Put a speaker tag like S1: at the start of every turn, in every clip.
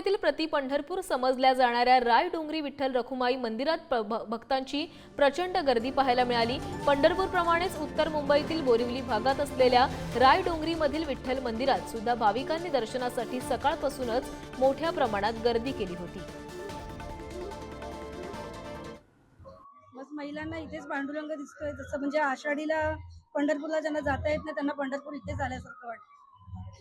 S1: मुंबईतील प्रति पंढरपूर समजल्या जाणाऱ्या राय डोंगरी विठ्ठल रखुमाई मंदिरात भक्तांची प्रचंड गर्दी पाहायला मिळाली. पंढरपूरप्रमाणेच उत्तर मुंबईतील बोरिवली भागात असलेल्या राय डोंगरीमधील विठ्ठल मंदिरात सुद्धा भाविकांनी दर्शनासाठी सकाळपासूनच मोठ्या प्रमाणात गर्दी केली होती.
S2: महिलांना इथेच पांडुरंग दिसतोय. जसं म्हणजे आषाढीला पंढरपूरला ज्यांना जाता येत नाही त्यांना पंढरपूर इथेच आल्यासारखं वाटतं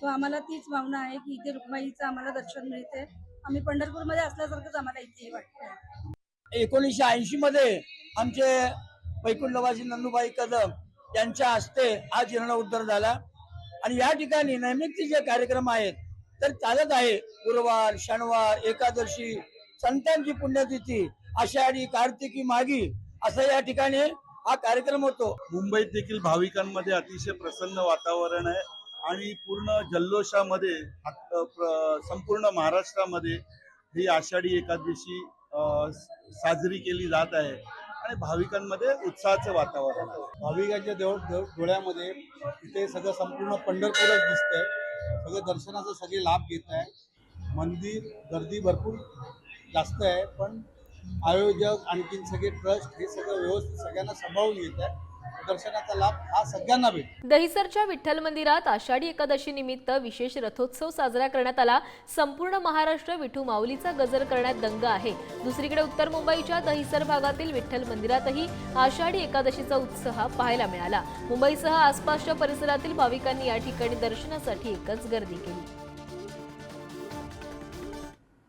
S2: तो आम्हाला तीच भावना आहे की इथे रुक्माईचं आम्हाला दर्शन मिळते. आम्ही पंढरपूरमध्ये असल्यासारखंच आम्हाला इथेही वाटतं
S3: एकोणीसशे ऐंशी मध्ये आमचे वैकुंठवासी नंदुबाई कदम यांच्या हस्ते हा जीर्णोद्धार झाला. आणि या ठिकाणी नैमित्तिक जे कार्यक्रम आहेत तर चालत आहे गुरुवार शनिवार एकादशी संतांची पुण्यतिथी आषाढी कार्तिकी मागी असं या ठिकाणी हा कार्यक्रम होतो.
S4: मुंबईत देखील भाविकांमध्ये अतिशय प्रसन्न वातावरण आहे. आणि पूर्ण जल्लोषामध्ये संपूर्ण महाराष्ट्रामध्ये ही आषाढी एकादशी साजरी केली जात आहे. आणि भाविकांमध्ये उत्साहाचं वातावरण आहे.
S5: भाविकांच्या देव देव- डोळ्यामध्ये इथे सगळं संपूर्ण पंढरपूरच दिसतंय. सगळं दर्शनाचा सगळे लाभ घेत आहे. मंदिर गर्दी भरपूर जास्त आहे पण आयोजक आणखीन सगळे ट्रस्ट हे सगळं व्यवस्थित सगळ्यांना सांभाळून घेत आहे. दर्शनाचा लाभ हा सगळ्यांना
S1: दहिसरच्या विठ्ठल मंदिरात आषाढी एकादशी निमित्त विशेष रथोत्सव साजरा करण्यात आला. संपूर्ण महाराष्ट्र विठू माऊलीचा गजर करण्यात दंग आहे. दुसरीकडे उत्तर मुंबईच्या दहिसर भागातील विठ्ठल मंदिरातही आषाढी एकादशीचा उत्साह पाहायला मिळाला. मुंबईसह आसपासच्या परिसरातील भाविकांनी या ठिकाणी दर्शनासाठी एकच गर्दी केली.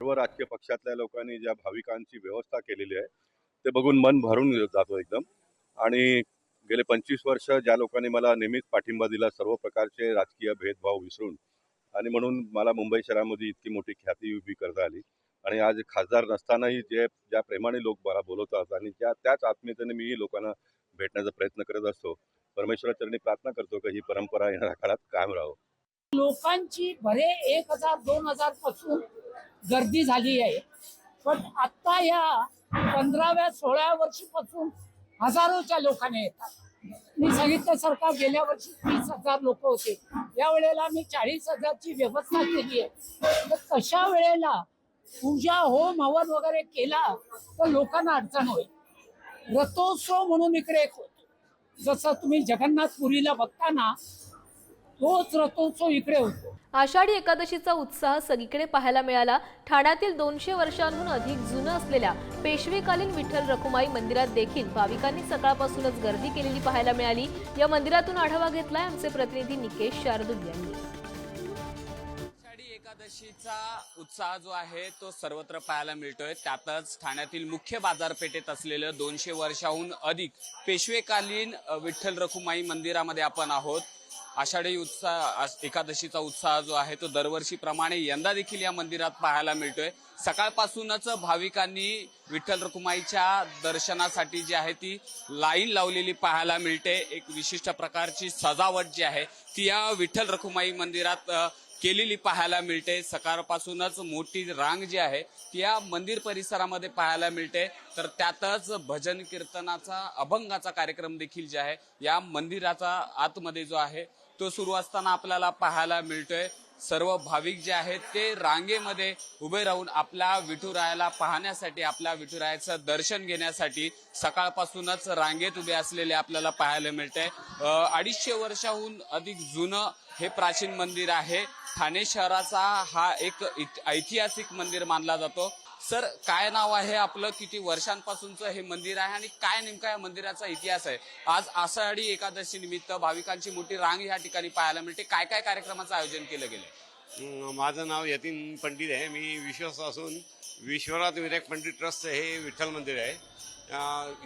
S6: सर्व राजकीय पक्षातल्या लोकांनी ज्या भाविकांची व्यवस्था केलेली आहे ते बघून मन भरून जातो एकदम. आणि गेले पंचवीस वर्ष ज्या लोकांनी मला नेहमीच पाठिंबा दिला सर्व प्रकारचे राजकीय भेदभाव विसरून आणि म्हणून मला मुंबई शहरामध्ये इतकी मोठी ख्याती उभी करता आली. आणि आज खासदार नसतानाही जे ज्या प्रेमाने लोक मला बोलवतात आणि त्या त्याच आत्मीयतेने मीही लोकांना भेटण्याचा प्रयत्न करत असतो परमेश्वराचरणी प्रार्थना करतो की ही परंपरा येणाऱ्या काळात कायम राहो
S7: लोकांची भरे एक हजार दोन हजारपासून गर्दी झाली आहे. पण आता या पंधराव्या सोळाव्या वर्षीपासून हजारोच्या लोकांनी येतात. मी सांगितल्यासारखा गेल्या वर्षी तीस हजार लोक होते. या वेळेला मी चाळीस हजारची व्यवस्था केली आहे. तर तशा वेळेला पूजा होम हवन वगैरे केला तर लोकांना अडचण होईल. रथोत्सव म्हणून इकडे एक होतो. जसं तुम्ही जगन्नाथपुरीला बघताना तोच रथोत्सव इकडे होतो.
S1: आषाढी एकादशीचा उत्साह सगळीकडे पाहायला मिळाला. ठाण्यातील दोनशे वर्षांहून अधिक जुनं असलेल्या पेशवेकालीन विठ्ठल रखुमाई मंदिरात देखील भाविकांनी सकाळपासूनच गर्दी केलेली पाहायला मिळाली. या मंदिरातून आढावा घेतलाय आमचे प्रतिनिधी निकेश शार्दुल यांनी.
S8: आषाढी एकादशीचा उत्साह जो आहे तो सर्वत्र पाहायला मिळतोय. त्यातच ठाण्यातील मुख्य बाजारपेठेत असलेलं दोनशे वर्षाहून अधिक पेशवेकालीन विठ्ठल रखुमाई मंदिरामध्ये आपण आहोत. आषाढी उत्साह एकादशीचा उत्साह जो आहे तो दरवर्षीप्रमाणे यंदा देखील या मंदिरात पाहायला मिळतोय. सकाळपासूनच भाविकांनी विठ्ठल रखुमाईच्या दर्शनासाठी जी आहे ती लाईन लावलेली पाहायला मिळते. एक विशिष्ट प्रकारची सजावट जी आहे ती या विठ्ठल रखुमाई मंदिरात केलेली पाहायला मिळते. सकाळपासूनच मोठी रांग जी आहे ती या मंदिर परिसरामध्ये पाहायला मिळते. तर त्यातच भजन कीर्तनाचा अभंगाचा कार्यक्रम देखील जे आहे या मंदिराचा आतमध्ये जो आहे तो सुरू असताना आपल्याला पाहायला मिळतोय. सर्व भाविक जे आहेत ते रांगेमध्ये उभे राहून आपल्या विठुरायाला पाहण्यासाठी आपल्या विठुरायाचं दर्शन घेण्यासाठी सकाळपासूनच रांगेत उभे असलेले आपल्याला पाहायला मिळते अडीचशे वर्षाहून अधिक जुनं हे प्राचीन मंदिर आहे. ठाणे शहराचा हा एक ऐतिहासिक मंदिर मानला जातो. सर काय नाव आहे आपलं? किती वर्षांपासूनचं हे मंदिर आहे आणि काय नेमका या मंदिराचा इतिहास आहे? आज आषाढी एकादशी निमित्त भाविकांची मोठी रांग या ठिकाणी पाहायला मिळते. काय काय कार्यक्रमाचं आयोजन केलं गेलं
S9: माझं नाव यतीन पंडित आहे. मी विश्वास असून विश्वनाथ विनायक पंडित ट्रस्ट हे विठ्ठल मंदिर आहे.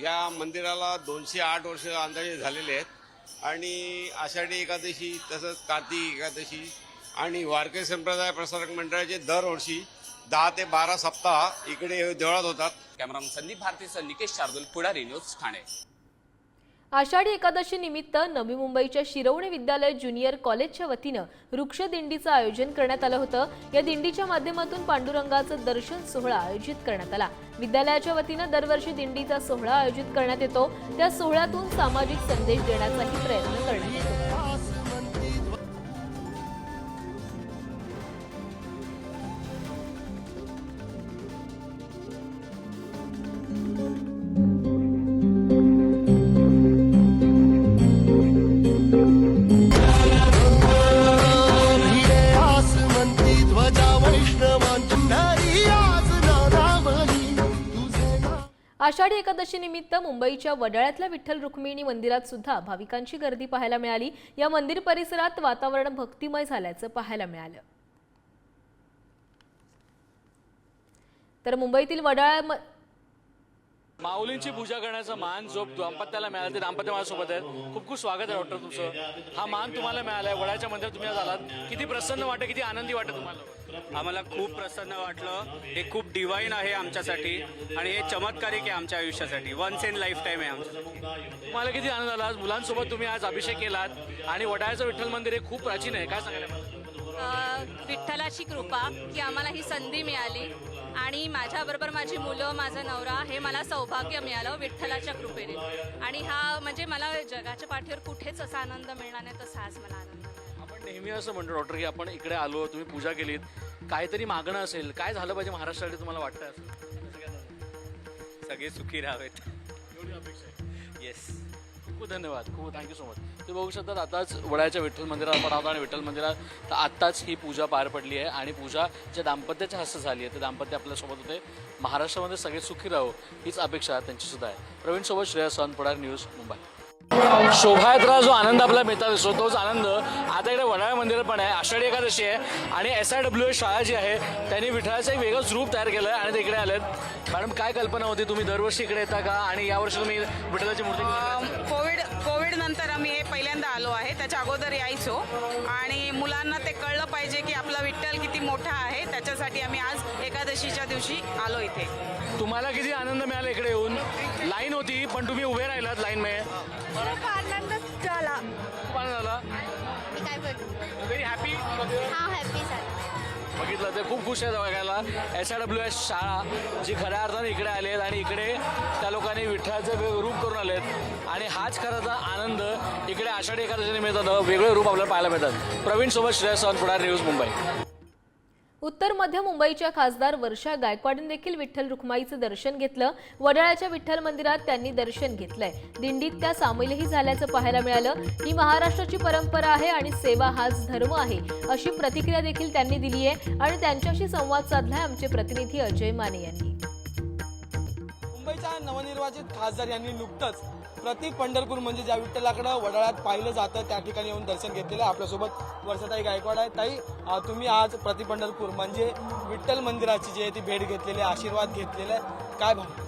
S9: या मंदिराला दोनशे आठ वर्ष अंदाजे झालेले आहेत. आणि आषाढी एकादशी तसंच कार्तिक एकादशी आणि वारकरी संप्रदाय प्रसारक मंडळाचे दरवर्षी दहा ते बारा सप्ताह इकडे देवळात होतात.
S8: कॅमेरामन संदीप भारतीसह निकेश शार्दुल पुढारी न्यूज ठाणे.
S1: आषाढी एकादशी निमित्त नवी मुंबईच्या शिरवणे विद्यालय ज्युनियर कॉलेजच्या वतीनं वृक्ष दिंडीचं आयोजन करण्यात आलं होतं. या दिंडीच्या माध्यमातून पांडुरंगाचं दर्शन सोहळा आयोजित करण्यात आला. विद्यालयाच्या वतीनं दरवर्षी दिंडीचा सोहळा आयोजित करण्यात येतो. त्या सोहळ्यातून सामाजिक संदेश देण्याचाही प्रयत्न करण्यात येतो आषाढी एकादशी निमित्त मुंबईच्या वडाळ्यातल्या विठ्ठल रुक्मिणी मंदिरात सुद्धा भाविकांची गर्दी पाहायला मिळाली. या मंदिर परिसरात वातावरण भक्तिमय झाल्याचं पाहायला मिळालं. तर मुंबईतील वडाळ्या म-
S10: माऊलींची पूजा करण्याचा मान जो दाम्पत्याला मिळाला ते दाम्पत्य माझ्यासोबत आहेत. खूप खूप स्वागत आहे डॉक्टर तुमचं. हा मान तुम्हाला मिळाला आहे वडाच्या मंदिरात तुम्ही आज आलात. किती प्रसन्न वाटतं किती आनंदी वाटतं तुम्हाला?
S8: आम्हाला खूप प्रसन्न वाटलं. हे खूप डिवाईन आहे आमच्यासाठी आणि हे चमत्कारिक आहे आमच्या आयुष्यासाठी. वन्स इन लाईफ टाईम आहे आमच्यासाठी.
S10: तुम्हाला किती आनंद झाला आज मुलांसोबत तुम्ही आज अभिषेक केलात आणि वडाळ्याचं विठ्ठल मंदिर हे खूप प्राचीन आहे. काय सांगायला
S11: विठ्ठलाची कृपा की आम्हाला ही संधी मिळाली आणि माझ्याबरोबर माझी मुलं माझा नवरा हे मला सौभाग्य मिळालं विठ्ठलाच्या कृपेने. आणि हा म्हणजे मला जगाच्या पाठीवर कुठेच असा आनंद मिळणार नाही तसा आज मला
S10: नेहमी असं म्हणतो डॉक्टर की आपण इकडे आलो तुम्ही पूजा केलीत. काहीतरी मागणं असेल काय झालं पाहिजे महाराष्ट्रासाठी तुम्हाला वाटतं असं?
S8: सगळे सुखी राहावेत.
S10: एवढी अपेक्षा आहे.
S8: येस
S10: खूप खूप धन्यवाद खूप थँक्यू सो मच तुम्ही बघू शकता आताच वडाच्या विठ्ठल मंदिरात आपण आहोत आणि विठ्ठल मंदिरात तर आत्ताच ही पूजा पार पडली आहे आणि पूजा ज्या दाम्पत्याच्या हस्ते झाली आहे ते दाम्पत्य आपल्यासोबत होते. महाराष्ट्रामध्ये सगळे सुखी राहो हीच अपेक्षा त्यांची सुद्धा आहे. प्रवीण सोबत श्रेया सोनपडार न्यूज मुंबई. शोभायात्रा जो आनंद आपला मिळतात असतो तोच आनंद आता इकडे वडाळा मंदिर पण आहे आषाढी एकादशी आहे आणि एस आय डब्ल्यू एस शाळा जी आहे त्यांनी विठ्ठलाचं एक वेगळंच रूप तयार केलं आहे आणि ते इकडे आलेत. मॅडम काय कल्पना होती? तुम्ही दरवर्षी इकडे येता का? आणि यावर्षी तुम्ही विठ्ठलाची मूर्ती
S12: कोविड कोविड नंतर आम्ही आलो आहे. त्याच्या अगोदर यायचो. आणि मुलांना ते कळलं पाहिजे की आपला विठ्ठल किती मोठा आहे. त्याच्यासाठी आम्ही आज एकादशीच्या दिवशी आलो इथे.
S10: तुम्हाला किती आनंद मिळाला इकडे येऊन? लाईन होती पण तुम्ही उभे राहिलात लाईन मध्ये.
S11: खूप आनंद झाला.
S10: झाला. हॅपी
S11: हा हॅपी झाला.
S10: बघितलं ते खूप खुश आहेत बघायला. एस आय डब्ल्यू एस शाळा जी खऱ्या अर्थाने इकडे आले आहेत आणि इकडे त्या लोकांनी विठ्ठलाचं रूप करून आलेत आणि हाच खराचा आनंद इकडे आषाढी एकादशी मिळतात वेगळे रूप आपल्याला पाहायला मिळतात. प्रवीण सोबत श्रेयस पुढार न्यूज मुंबई.
S1: उत्तर मध्य मुंबईच्या खासदार वर्षा गायकवाडने देखील विठ्ठल रुक्माईचं दर्शन घेतलं. वडाळ्याच्या विठ्ठल मंदिरात त्यांनी दर्शन घेतलंय. दिंडीत त्या सामीलही झाल्याचं पाहायला मिळालं. ही महाराष्ट्राची परंपरा आहे आणि सेवा हाच धर्म आहे अशी प्रतिक्रिया देखील त्यांनी दिली आहे आणि त्यांच्याशी संवाद साधलाय आमचे प्रतिनिधी अजय माने यांनी.
S13: मुंबईच्या नवनिर्वाचित खासदार यांनी नुकतंच प्रति पंढरपूर म्हणजे ज्या विठ्ठलाकडं वडाळ्यात पाहिलं जातं त्या ठिकाणी येऊन दर्शन घेतलेलं आहे. आपल्यासोबत वर्षाताई गायकवाड आहे ताई तुम्ही आज प्रति पंढरपूर म्हणजे विठ्ठल मंदिराची जी आहे ती भेट घेतलेली आहे आशीर्वाद घेतलेला आहे. काय भाव?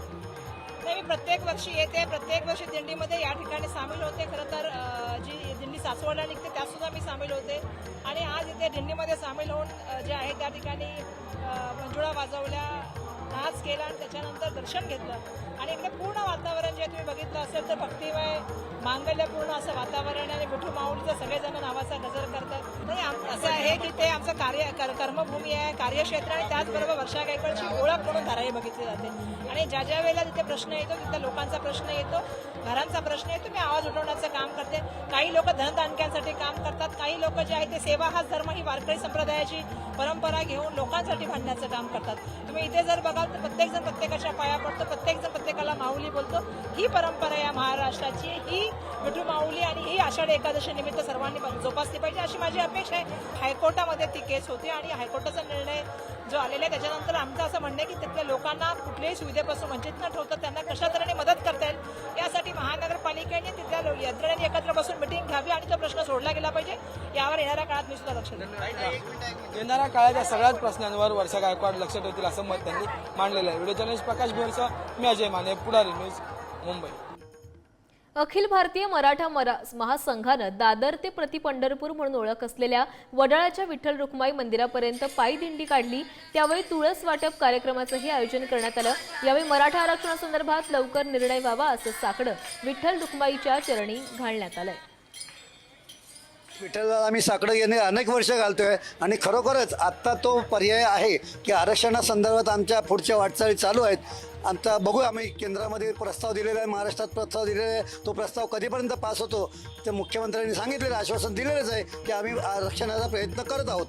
S2: नाही मी प्रत्येक वर्षी येते. प्रत्येक वर्षी दिंडीमध्ये या ठिकाणी सामील होते. खरं तर जी दिंडी सासवडला निघते त्यातसुद्धा मी सामील होते. आणि आज इथे दिंडीमध्ये सामील होऊन जे आहे त्या ठिकाणी मंजुळा वाजवल्या. नाच केला आणि त्याच्यानंतर दर्शन घेतलं. आणि इकडे पूर्ण वातावरण जे तुम्ही बघितलं असेल तर भक्तिमय मांगल्यपूर्ण असं वातावरण आणि विठू माऊलीचं सगळेजण नावाचा गजर करतात. नाही असं आहे की ते आमचं कार्य कर- कर्मभूमी आहे कार्यक्षेत्र आणि त्याचबरोबर वर्षा गायकवाडची ओळख म्हणून धाराई बघितली जाते. आणि ज्या ज्या वेळेला तिथे प्रश्न येतो तिथे लोकांचा प्रश्न येतो घरांचा प्रश्न येतो मी आवाज उठवण्याचं काम करते. काही लोक धनदानक्यांसाठी काम करतात. काही लोक जे आहे ते सेवा हाच धर्म ही वारकरी संप्रदायाची परंपरा घेऊन लोकांसाठी भांडण्याचं काम करतात. तुम्ही इथे जर बघाल तर प्रत्येक जण प्रत्येकाच्या पाया पडतो. प्रत्येक जण प्रत्येकाला माऊली बोलतो. ही परंपरा या महाराष्ट्राची ही विठू माऊली आणि ही आषाढी एकादशी निमित्त सर्वांनी जोपासली पाहिजे अशी माझी अपेक्षा आहे. हायकोर्टामध्ये ती केस होती आणि हायकोर्टाचा निर्णय जो आलेला आहे त्याच्यानंतर आमचं असं म्हणणं आहे की तिथल्या लोकांना कुठल्याही सुविधेपासून वंचित न ठेवता त्यांना कशा तऱ्हेने मदत करता येईल यासाठी महानगरपालिकेने तिथल्या यंत्रणेने एकत्र बसून मिटिंग घ्यावी आणि तो प्रश्न सोडला गेला पाहिजे. यावर येणाऱ्या काळात मी सुद्धा लक्ष देईन.
S13: येणाऱ्या काळाच्या सगळ्याच प्रश्नांवर वर्षा गायकवाड लक्ष ठेवतील असं मत त्यांनी मांडलेलं आहे. व्हिडिओ जर्नलिस्ट प्रकाश बोरसा मी अजय माने पुढारी न्यूज मुंबई.
S1: अखिल भारतीय मराठा मरा महासंघानं दादर ते प्रति पंढरपूर म्हणून ओळख असलेल्या वडाळाच्या विठ्ठल रुक्माई मंदिरापर्यंत पायी दिंडी काढली. त्यावेळी तुळस वाटप कार्यक्रमाचंही आयोजन करण्यात आलं. यावेळी मराठा आरक्षणासंदर्भात लवकर निर्णय व्हावा असं साकडं विठ्ठल रुक्माईच्या चरणी घालण्यात आलंय.
S14: विठ्ठलला आम्ही साकडं येणे अनेक वर्ष घालतोय. आणि खरोखरच आत्ता तो पर्याय आहे की आरक्षणासंदर्भात आमच्या पुढच्या वाटचाली चालू आहेत. आता बघू आम्ही केंद्रामध्ये प्रस्ताव दिलेला आहे महाराष्ट्रात प्रस्ताव दिलेला आहे. तो प्रस्ताव कधीपर्यंत पास होतो? ते मुख्यमंत्र्यांनी सांगितलेलं आश्वासन दिलेलंच आहे की आम्ही आरक्षणाचा प्रयत्न करत आहोत.